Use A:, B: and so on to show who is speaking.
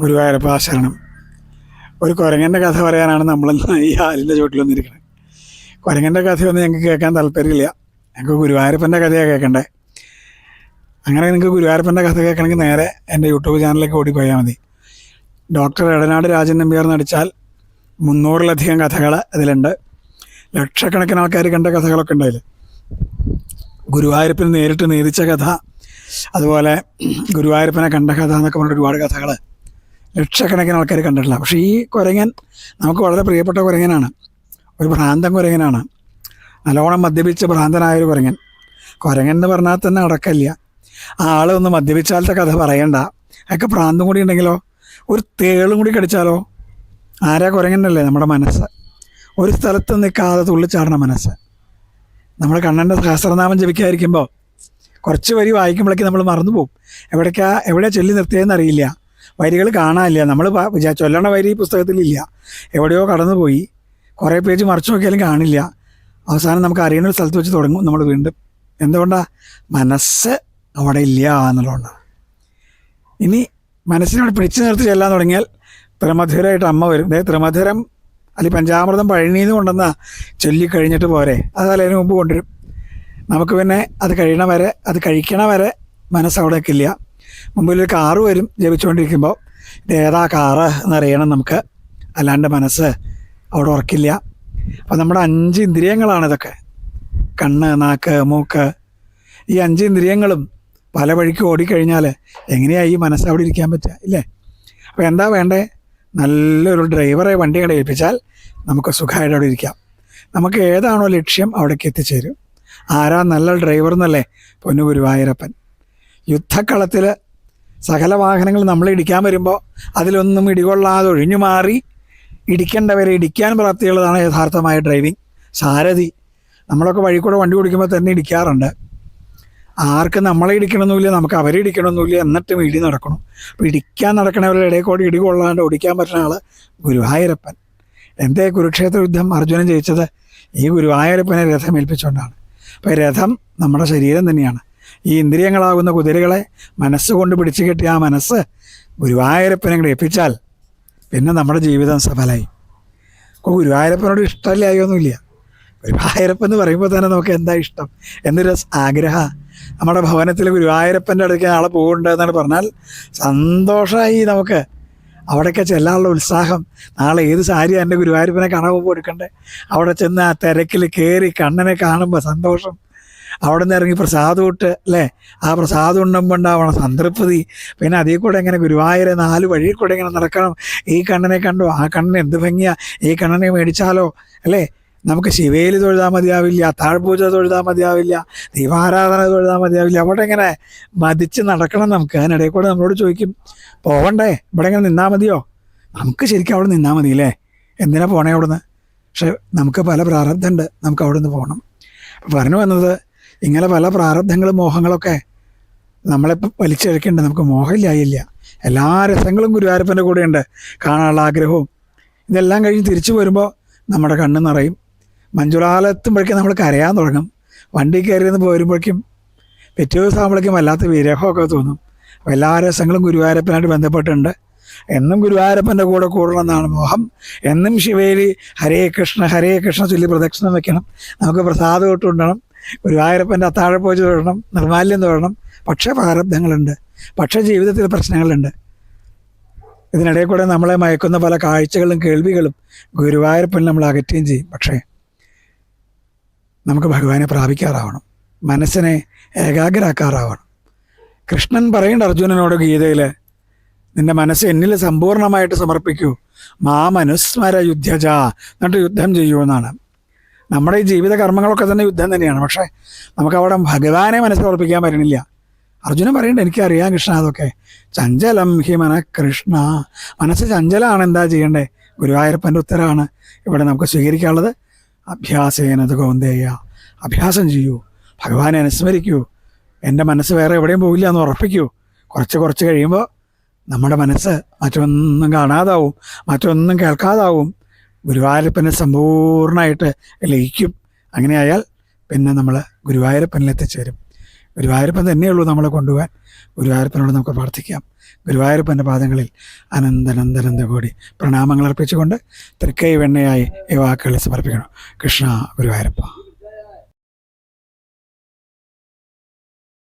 A: ഗുരുവായൂരപ്പ ആശരണം. ഒരു കുരങ്ങന്റെ കഥ പറയാനാണ് നമ്മൾ ഈ ആലിന്റെ ചുവട്ടിൽ വന്നിരിക്കുന്നത് കുരങ്ങന്റെ കഥയൊന്നും ഞങ്ങൾക്ക് കേൾക്കാൻ താല്പര്യമില്ല. ഞങ്ങൾക്ക് ഗുരുവായൂരപ്പന്റെ കഥയാണ് കേൾക്കണ്ടേ. അങ്ങനെ നിങ്ങൾക്ക് ഗുരുവായൂരപ്പന്റെ കഥ കേൾക്കണമെങ്കിൽ നേരെ എന്റെ യൂട്യൂബ് ചാനലിലേക്ക് ഓടിപ്പോയാൽ മതി. ഡോക്ടർ എടനാട് രാജൻ നമ്പ്യാർ നടിച്ചാൽ മുന്നൂറിലധികം കഥകൾ അതിലുണ്ട് ലക്ഷക്കണക്കിന് ആൾക്കാർ കണ്ട കഥകളൊക്കെ ഉണ്ടായില്ല ഗുരുവായൂരപ്പന് നേരിട്ട് നേരിച്ച കഥ അതുപോലെ ഗുരുവായൂരപ്പനെ കണ്ട കഥ എന്നൊക്കെ പറഞ്ഞിട്ട് ഒരുപാട് കഥകൾ ലക്ഷക്കണക്കിന് ആൾക്കാർ കണ്ടിട്ടില്ല. പക്ഷേ ഈ കുരങ്ങൻ നമുക്ക് വളരെ പ്രിയപ്പെട്ട കുരങ്ങനാണ്. ഒരു ഭ്രാന്തൻ കുരങ്ങനാണ്. നല്ലോണം മദ്യപിച്ച് ഭ്രാന്തനായ ഒരു കുരങ്ങൻ. കുരങ്ങൻ എന്ന് പറഞ്ഞാൽ തന്നെ അടക്കമില്ല. ആ ആൾ ഒന്ന് മദ്യപിച്ചാലത്തെ കഥ പറയണ്ട. അതൊക്കെ ഭ്രാന്തും കൂടി ഉണ്ടെങ്കിലോ? ഒരു തേളും കൂടി കടിച്ചാലോ? ആരാ കുരങ്ങനല്ലേ നമ്മുടെ മനസ്സ്? ഒരു സ്ഥലത്ത് നിൽക്കാതെ തുള്ളിച്ചാടണ മനസ്സ്. നമ്മൾ കണ്ണന്റെ സഹസ്രനാമം ജപിക്കാതിരിക്കുമ്പോൾ കുറച്ച് വരി വായിക്കുമ്പോഴേക്കും നമ്മൾ മറന്നു പോകും എവിടേക്കാ എവിടെ ചൊല്ലി നിർത്തിയതെന്ന് അറിയില്ല. വരികൾ കാണാനില്ല. നമ്മൾ ചൊല്ലണ വരി പുസ്തകത്തിലില്ല എവിടെയോ കടന്നുപോയി. കുറേ പേജ് മറിച്ച് നോക്കിയാലും കാണില്ല. അവസാനം നമുക്ക് അറിയുന്ന ഒരു സ്ഥലത്ത് വെച്ച് തുടങ്ങും നമ്മൾ വീണ്ടും. എന്തുകൊണ്ടാണ് മനസ്സ് അവിടെ ഇല്ല എന്നുള്ളതുകൊണ്ടാണ് ഇനി മനസ്സിനോട് പിടിച്ചു നിർത്തി ചെല്ലാൻ തുടങ്ങിയാൽ ത്രിമധുരമായിട്ട് അമ്മ വരും. അതായത് ത്രിമധുരം അല്ലെങ്കിൽ പഞ്ചാമൃതം പഴനിന്ന് കൊണ്ടുവന്ന ചൊല്ലിക്കഴിഞ്ഞിട്ട് പോരെ. അത് അതിന് മുമ്പ് കൊണ്ടുവരും. നമുക്ക് പിന്നെ അത് കഴിയണ വരെ അത് കഴിക്കണ വരെ മനസ്സ് ഒരു കാറ് വരും ജപിച്ചുകൊണ്ടിരിക്കുമ്പോൾ ഏതാ കാറ് എന്നറിയണം നമുക്ക്. അല്ലാണ്ട് മനസ്സ് അവിടെ ഉറക്കില്ല. അപ്പോൾ നമ്മുടെ അഞ്ച് ഇന്ദ്രിയങ്ങളാണ് ഇതൊക്കെ. കണ്ണ് നാക്ക് മൂക്ക്. ഈ അഞ്ച് ഇന്ദ്രിയങ്ങളും പല വഴിക്ക് ഓടിക്കഴിഞ്ഞാൽ എങ്ങനെയാണ് ഈ മനസ്സ് അവിടെ ഇരിക്കാൻ പറ്റുക ഇല്ലേ? അപ്പോൾ എന്താ വേണ്ടേ? നല്ലൊരു ഡ്രൈവറെ വണ്ടി കട ഏൽപ്പിച്ചാൽ നമുക്ക് സുഖമായിട്ട് അവിടെ ഇരിക്കാം. നമുക്ക് ഏതാണോ ലക്ഷ്യം അവിടേക്ക് എത്തിച്ചേരും. ആരാ നല്ല ഡ്രൈവർ എന്നല്ലേ? പൊന്നു ഗുരുവായൂരപ്പൻ. യുദ്ധക്കളത്തിൽ സകല വാഹനങ്ങൾ നമ്മൾ ഇടിക്കാൻ വരുമ്പോൾ അതിലൊന്നും ഇടികൊള്ളാതെ ഒഴിഞ്ഞു മാറി ഇടിക്കേണ്ടവരെ ഇടിക്കാൻ പ്രാപ്തിയുള്ളതാണ് യഥാർത്ഥമായ ഡ്രൈവിംഗ് സാരഥി നമ്മളൊക്കെ വഴി കൂടെ വണ്ടി ഓടിക്കുമ്പോൾ തന്നെ ഇടിക്കാറുണ്ട്. ആർക്ക് നമ്മളെ ഇടിക്കണമെന്നില്ല നമുക്ക് അവരെ ഇടിക്കണമെന്നില്ല എന്നിട്ടും ഇടി നടക്കണം. അപ്പോൾ ഇടിക്കാൻ നടക്കണവരുടെ ഇടയിൽ കൂടി ഇടി ഓടിക്കാൻ പറ്റുന്ന ആൾ ഗുരുവായൂരപ്പൻ. എന്തേ കുരുക്ഷേത്ര യുദ്ധം അർജുനൻ ജയിച്ചത്? ഈ ഗുരുവായൂരപ്പനെ രഥം ഏൽപ്പിച്ചുകൊണ്ടാണ് അപ്പോൾ രഥം നമ്മുടെ ശരീരം തന്നെയാണ്. ഈ ഇന്ദ്രിയങ്ങളാകുന്ന കുതിരകളെ മനസ്സുകൊണ്ട് പിടിച്ചു കെട്ടിയ ആ മനസ്സ് ഗുരുവായൂരപ്പനെ ഗ്രഹിപ്പിച്ചാൽ പിന്നെ നമ്മുടെ ജീവിതം സഫലമായി അപ്പോൾ ഗുരുവായൂരപ്പനോട് ഇഷ്ടമില്ലായൊന്നുമില്ല ഗുരുവായൂരപ്പൻ എന്ന് പറയുമ്പോൾ തന്നെ നമുക്ക് എന്താ ഇഷ്ടം? എന്നൊരു ആഗ്രഹ നമ്മുടെ ഭവനത്തിൽ ഗുരുവായൂരപ്പന്റെ അടുത്തേക്ക് ആളെ പോകുന്നുണ്ട് എന്നാണ് പറഞ്ഞാൽ സന്തോഷമായി നമുക്ക് അവിടെയൊക്കെ ചെല്ലാനുള്ള ഉത്സാഹം. നാളെ ഏത് സാരി എന്റെ ഗുരുവായൂരപ്പനെ കാണാൻ പോകുമ്പോൾ എടുക്കണ്ടേ? അവിടെ ചെന്ന് ആ തിരക്കിൽ കയറി കണ്ണനെ കാണുമ്പോൾ സന്തോഷം. അവിടെ നിന്ന് ഇറങ്ങി പ്രസാദം ഇട്ട് അല്ലേ? ആ പ്രസാദം ഉണ്ടുമ്പോൾ ഉണ്ടാവണം. സംതൃപ്തി. പിന്നെ അതിൽ കൂടെ ഇങ്ങനെ ഗുരുവായൂരെ നാല് വഴിയിൽ കൂടെ ഇങ്ങനെ നടക്കണം. ഈ കണ്ണനെ കണ്ടു? ആ കണ്ണൻ എന്ത് ഭംഗിയാ? ഈ കണ്ണനെ മേടിച്ചാലോ? അല്ലേ? നമുക്ക് ശിവേലി തൊഴുതാൽ മതിയാവില്ല താഴ്പൂജ തൊഴുതാൽ മതിയാവില്ല ദീപാരാധന തൊഴുതാൽ മതിയാവില്ല. അവിടെ ഇങ്ങനെ മതിച്ച് നടക്കണം നമുക്ക്? അതിനിടയിൽ കൂടെ നമ്മളോട് ചോദിക്കും പോവണ്ടേ? ഇവിടെ ഇങ്ങനെ നിന്നാൽ മതിയോ? നമുക്ക് ശരിക്കും അവിടെ നിന്നാൽ മതി അല്ലേ? എന്തിനാ പോണേ അവിടുന്ന്? പക്ഷെ നമുക്ക് പല പ്രാരബ്ധമുണ്ട് നമുക്ക് അവിടെ നിന്ന് പോകണം പറഞ്ഞു വന്നത് ഇങ്ങനെ പല പ്രാരബ്ധങ്ങളും മോഹങ്ങളൊക്കെ നമ്മളിപ്പോൾ വലിച്ചെടുക്കേണ്ട നമുക്ക് മോഹമില്ലായില്ല. എല്ലാ രസങ്ങളും ഗുരുവായൂരപ്പന്റെ കൂടെയുണ്ട്. കാണാനുള്ള ആഗ്രഹവും. ഇതെല്ലാം കഴിഞ്ഞ് തിരിച്ചു വരുമ്പോൾ നമ്മുടെ കണ്ണ് നിറയും. മഞ്ജുളാലെത്തുമ്പോഴേക്കും നമ്മൾ കരയാൻ തുടങ്ങും. വണ്ടി കയറി നിന്ന് പോരുമ്പോഴേക്കും പിറ്റേ ദിവസം ആകുമ്പോഴേക്കും വല്ലാത്ത വിരഹമൊക്കെ തോന്നും. എല്ലാ രസങ്ങളും ഗുരുവായൂരപ്പനായിട്ട് ബന്ധപ്പെട്ടുണ്ട് എന്നും ഗുരുവായൂരപ്പന്റെ കൂടെ കൂടണമെന്നാണ് മോഹം. എന്നും ശിവേലി ഹരേ കൃഷ്ണ ഹരേ കൃഷ്ണ ചൊല്ലി പ്രദക്ഷിണം വെക്കണം. നമുക്ക് പ്രസാദം ഇട്ടുണ്ടണം ഗുരുവായൂരപ്പന്റെ അത്താഴപ്പൂജ തൊഴണം നിർമാല്യം തൊഴണം പക്ഷേ പ്രാരബ്ധങ്ങളുണ്ട്. പക്ഷേ ജീവിതത്തിൽ പ്രശ്നങ്ങളുണ്ട്. ഇതിനിടയിൽ കൂടെ നമ്മളെ മയക്കുന്ന പല കാഴ്ചകളും കേൾവികളും ഗുരുവായൂരപ്പൻ നമ്മൾ അകറ്റുകയും ചെയ്യും. പക്ഷേ നമുക്ക് ഭഗവാനെ പ്രാപിക്കാറാവണം. മനസ്സിനെ ഏകാഗ്രരാക്കാറാവണം. കൃഷ്ണൻ പറയുന്നുണ്ട് അർജുനനോട് ഗീതയിൽ നിന്റെ മനസ്സ് എന്നിൽ സമ്പൂർണമായിട്ട് സമർപ്പിക്കൂ. മാമനുസ്മര യുദ്ധജ എന്നിട്ട് യുദ്ധം ചെയ്യൂ എന്നാണ്. നമ്മുടെ ഈ ജീവിത കർമ്മങ്ങളൊക്കെ തന്നെ യുദ്ധം തന്നെയാണ്. പക്ഷേ നമുക്ക് അവിടെ ഭഗവാനെ മനസ്സിലുറപ്പിക്കാൻ പറ്റണില്ല. അർജുനൻ പറയണ്ട എനിക്കറിയാം കൃഷ്ണ അതൊക്കെ. ചഞ്ചലം ഹി മന കൃഷ്ണ. മനസ്സ് ചഞ്ചലമാണ് എന്താ ചെയ്യണ്ടേ? ഗുരുവായൂരപ്പന്റെ ഉത്തരമാണ് ഇവിടെ നമുക്ക് സ്വീകരിക്കാനുള്ളത്. അഭ്യാസേനത് കൗന്ദേയ. അഭ്യാസം ചെയ്യൂ. ഭഗവാനെ അനുസ്മരിക്കൂ. എന്റെ മനസ്സ് വേറെ എവിടെയും പോകില്ല എന്ന് ഉറപ്പിക്കൂ. കുറച്ച് കുറച്ച് കഴിയുമ്പോൾ നമ്മുടെ മനസ്സ് മറ്റൊന്നും കാണാതാവും മറ്റൊന്നും കേൾക്കാതാവും. ഗുരുവായൂരപ്പനെ സമ്പൂർണമായിട്ട് ലയിക്കും. അങ്ങനെയായാൽ പിന്നെ നമ്മൾ ഗുരുവായൂരപ്പനിലെത്തിച്ചേരും. ഗുരുവായൂരപ്പൻ തന്നെയുള്ളൂ നമ്മളെ കൊണ്ടുപോകാൻ. ഗുരുവായൂരപ്പനോട് നമുക്ക് പ്രാർത്ഥിക്കാം. ഗുരുവായൂരപ്പന്റെ പാദങ്ങളിൽ അനന്തനന്ദനന്ദ കൂടി പ്രണാമങ്ങൾ അർപ്പിച്ചുകൊണ്ട് തൃക്കൈ വെണ്ണയായി ഈ വാക്കുകൾ സമർപ്പിക്കണം കൃഷ്ണ ഗുരുവായൂരപ്പ.